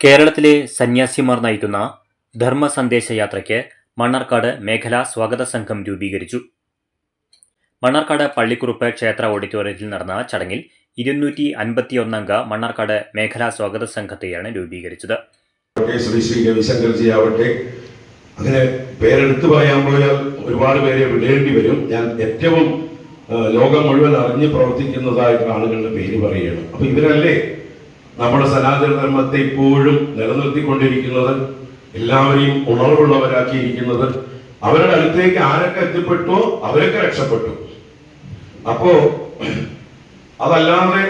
കേരളത്തിലെ സന്യാസിമാർ നയിക്കുന്ന ധർമ്മ സന്ദേശ യാത്രയ്ക്ക് മണ്ണാർക്കാട് മേഖലാ സ്വാഗത സംഘം രൂപീകരിച്ചു. മണ്ണാർക്കാട് പള്ളിക്കുറുപ്പ് ക്ഷേത്ര ഓഡിറ്റോറിയത്തിൽ നടന്ന ചടങ്ങിൽ ഇരുന്നൂറ്റി അൻപത്തിയൊന്നംഗ മണ്ണാർക്കാട് മേഖലാ സ്വാഗത സംഘത്തെയാണ് രൂപീകരിച്ചത്. ശ്രീ ശ്രീ രവിശങ്കർജി ആവട്ടെ. അങ്ങനെ പേരെടുത്തു പറയാൻ പോയാൽ ഒരുപാട് പേരെ വിടേണ്ടി വരും. ഞാൻ ഏറ്റവും ലോകം മുഴുവൻ അറിഞ്ഞ് പ്രവർത്തിക്കുന്നതായിട്ടുള്ള ആളുകളുടെ പേര് പറയുകയാണ്. അപ്പൊ ഇവരല്ലേ നമ്മുടെ സനാതന ധർമ്മത്തെ ഇപ്പോഴും നിലനിർത്തിക്കൊണ്ടിരിക്കുന്നത് എല്ലാവരെയും ഉണർവുള്ളവരാക്കിയിരിക്കുന്നത് അവരുടെ അടുത്തേക്ക് ആരൊക്കെ എത്തിപ്പെട്ടോ അവരൊക്കെ രക്ഷപ്പെട്ടു. അപ്പോ അതല്ലാതെ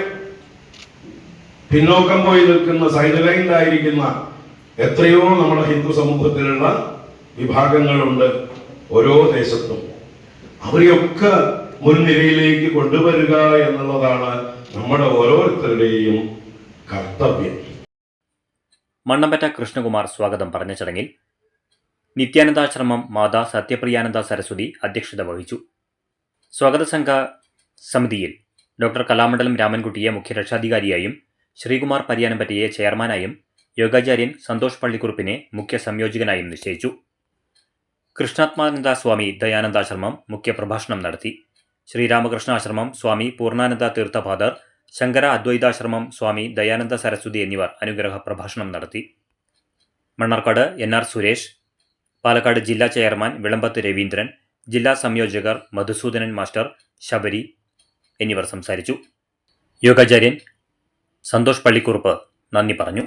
പിന്നോക്കം പോയി നിൽക്കുന്ന സൈഡ്ലൈനിലായിരിക്കുന്ന എത്രയോ നമ്മുടെ ഹിന്ദു സമൂഹത്തിലുള്ള വിഭാഗങ്ങളുണ്ട് ഓരോ ദേശത്തും. അവരെയൊക്കെ മുൻനിരയിലേക്ക് കൊണ്ടുവരിക എന്നുള്ളതാണ് നമ്മുടെ ഓരോരുത്തരുടെയും കർത്തവ്യം. മണ്ണമ്പറ്റ കൃഷ്ണകുമാർ സ്വാഗതം പറഞ്ഞ ചടങ്ങിൽ നിത്യാനന്ദാശ്രമം മാതാ സത്യപ്രിയാനന്ദ സരസ്വതി അധ്യക്ഷത വഹിച്ചു. സ്വാഗത സംഘ സമിതിയിൽ ഡോക്ടർ കലാമണ്ഡലം രാമൻകുട്ടിയെ മുഖ്യ രക്ഷാധികാരിയായും ശ്രീകുമാർ പരിയാനംപറ്റയെ ചെയർമാനായും യോഗാചാര്യൻ സന്തോഷ് പള്ളിക്കുറുപ്പിനെ മുഖ്യ സംയോജകനായും നിശ്ചയിച്ചു. കൃഷ്ണാത്മാനന്ദ സ്വാമി ദയാനന്ദാശ്രമം മുഖ്യ പ്രഭാഷണം നടത്തി. ശ്രീരാമകൃഷ്ണാശ്രമം സ്വാമി പൂർണാനന്ദ തീർത്ഥപാദർ ശങ്കര അദ്വൈതാശ്രമം സ്വാമി ദയാനന്ദ സരസ്വതി എന്നിവർ അനുഗ്രഹ പ്രഭാഷണം നടത്തി. മണ്ണാർക്കാട് എൻ ആർ സുരേഷ് പാലക്കാട് ജില്ലാ ചെയർമാൻ വിളമ്പത്ത് രവീന്ദ്രൻ ജില്ലാ സംയോജകർ മധുസൂദനൻ മാസ്റ്റർ ശബരി എന്നിവർ സംസാരിച്ചു. യോഗാചാര്യൻ സന്തോഷ് പള്ളിക്കുറുപ്പ് നന്ദി പറഞ്ഞു.